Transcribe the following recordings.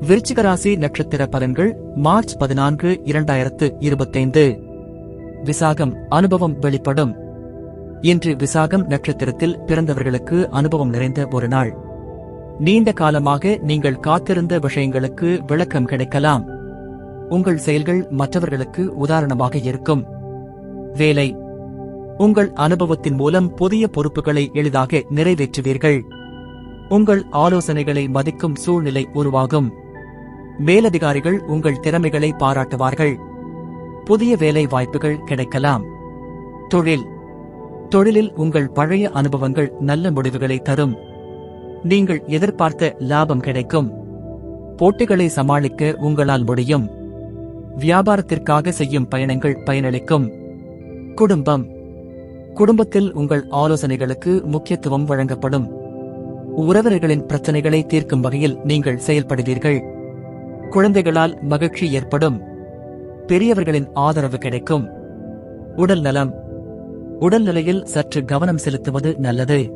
விருச்சிகராசி நட்சத்திர பலன்கள் மார்ச் பதினான்கு இரண்டாயிரத்து இருபத்தைந்து. விசாகம் அனுபவம் வெளிப்படும். இன்று விசாகம் நட்சத்திரத்தில் பிறந்தவர்களுக்கு அனுபவம் நிறைந்த ஒரு நாள். நீண்ட காலமாக நீங்கள் காத்திருந்த விஷயங்களுக்கு விளக்கம் கிடைக்கலாம். உங்கள் செயல்கள் மற்றவர்களுக்கு உதாரணமாக இருக்கும். வேலை. உங்கள் அனுபவத்தின் மூலம் புதிய பொறுப்புகளை எளிதாக நிறைவேற்றுவீர்கள். உங்கள் ஆலோசனைகளை மதிக்கும் சூழ்நிலை உருவாகும். மேலதிகாரிகள் உங்கள் திறமைகளை பாராட்டுவார்கள். புதிய வேலை வாய்ப்புகள் கிடைக்கலாம். தொழில். தொழிலில் உங்கள் பழைய அனுபவங்கள் நல்ல முடிவுகளை தரும். நீங்கள் எதிர்பார்த்த லாபம் கிடைக்கும். போட்டிகளை சமாளிக்க உங்களால் முடியும். வியாபாரத்திற்காக செய்யும் பயணங்கள் பயனளிக்கும். குடும்பம். குடும்பத்தில் உங்கள் ஆலோசனைகளுக்கு முக்கியத்துவம் வழங்கப்படும். உறவினர்களின் பிரச்சனைகளை தீர்க்கும் வகையில் நீங்கள் செயல்படுவீர்கள். குழந்தைகளால் மகிழ்ச்சி ஏற்படும். பெரியவர்களின் ஆதரவு கிடைக்கும். உடல் நலம். உடல்நிலையில் சற்று கவனம் செலுத்துவது நல்லது.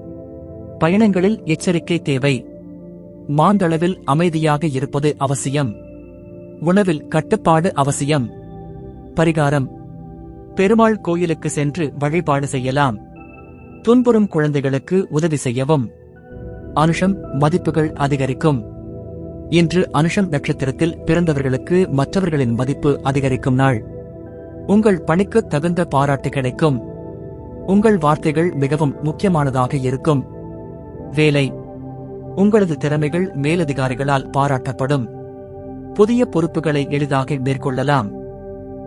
பயணங்களில் எச்சரிக்கை தேவை. மாந்தளவில் அமைதியாக இருப்பது அவசியம். உணவில் கட்டுப்பாடு அவசியம். பரிகாரம். பெருமாள் கோயிலுக்கு சென்று வழிபாடு செய்யலாம். துன்புறும் குழந்தைகளுக்கு உதவி செய்யவும். அனுஷம் மதிப்புகள் அதிகரிக்கும். இன்று அனுஷம் நட்சத்திரத்தில் பிறந்தவர்களுக்கு மற்றவர்களின் மதிப்பு அதிகரிக்கும் நாள். உங்கள் பணிக்கு தகுந்த பாராட்டு கிடைக்கும். உங்கள் வார்த்தைகள் மிகவும் முக்கியமானதாக இருக்கும். வேலை. உங்களது திறமைகள் மேலதிகாரிகளால் பாராட்டப்படும். புதிய பொறுப்புகளை எளிதாக மேற்கொள்ளலாம்.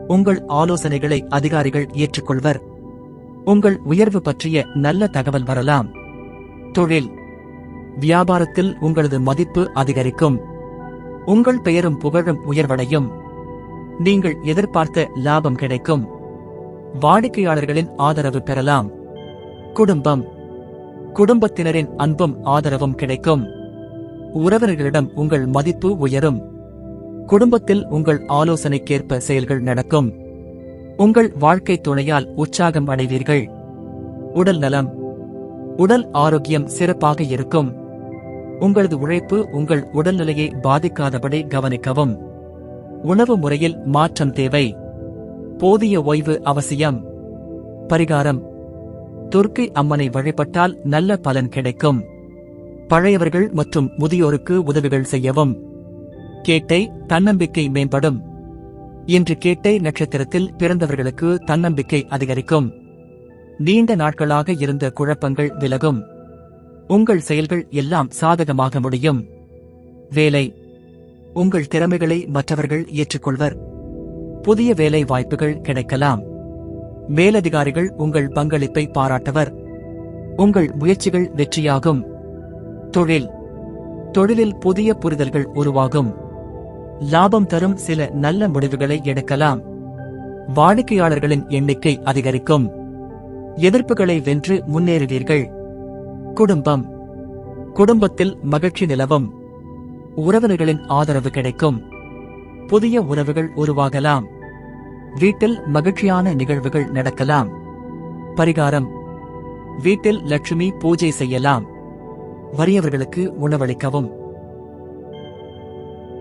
உங்கள் ஆலோசனைகளை அதிகாரிகள் ஏற்றுக்கொள்வர். உங்கள் உயர்வு பற்றிய நல்ல தகவல் வரலாம். தொழில். வியாபாரத்தில் உங்களது மதிப்பு அதிகரிக்கும். உங்கள் பெயரும் புகழும் உயர்வடையும். நீங்கள் எதிர்பார்த்த லாபம் கிடைக்கும். வாடிக்கையாளர்களின் ஆதரவு பெறலாம். குடும்பம். குடும்பத்தினரின் அன்பும் ஆதரவும் கிடைக்கும். உறவினர்களிடம் உங்கள் மதிப்பு உயரும். குடும்பத்தில் உங்கள் ஆலோசனைக்கேற்ப செயல்கள் நடக்கும். உங்கள் வாழ்க்கை துணையால் உற்சாகம் அடைவீர்கள். உடல் நலம். உடல் ஆரோக்கியம் சிறப்பாக இருக்கும். உங்களது உழைப்பு உங்கள் உடல்நிலையை பாதிக்காதபடி கவனிக்கவும். உணவு முறையில் மாற்றம் தேவை. போதிய ஓய்வு அவசியம். பரிகாரம். துர்க்கை அம்மனை வழிபட்டால் நல்ல பலன் கிடைக்கும். பழையவர்கள் மற்றும் முதியோருக்கு உதவிகள் செய்யவும். கேட்டை தன்னம்பிக்கை மேம்படும். இன்று கேட்டை நட்சத்திரத்தில் பிறந்தவர்களுக்கு தன்னம்பிக்கை அதிகரிக்கும். நீண்ட நாட்களாக இருந்த குழப்பங்கள் விலகும். உங்கள் செயல்கள் எல்லாம் சாதகமாக முடியும். வேலை. உங்கள் திறமைகளை மற்றவர்கள் ஏற்றுக்கொள்வர். புதிய வேலை வாய்ப்புகள் கிடைக்கலாம். மேலதிகாரிகள் உங்கள் பங்களிப்பை பாராட்டுவர். உங்கள் முயற்சிகள் வெற்றியாகும். தொழில். தொழிலில் புதிய புரிதல்கள் உருவாகும். லாபம் தரும் சில நல்ல முடிவுகளை எடுக்கலாம். வாடிக்கையாளர்களின் எண்ணிக்கை அதிகரிக்கும். எதிர்ப்புகளை வென்று முன்னேறுவீர்கள். குடும்பம். குடும்பத்தில் மகிழ்ச்சி நிலவும். உறவினர்களின் ஆதரவு கிடைக்கும். புதிய உறவுகள் உருவாகலாம். வீட்டில் மகிழ்ச்சியான நிகழ்வுகள் நடக்கலாம். பரிகாரம். வீட்டில் லட்சுமி பூஜை செய்யலாம். வறியவர்களுக்கு உணவளிக்கவும்.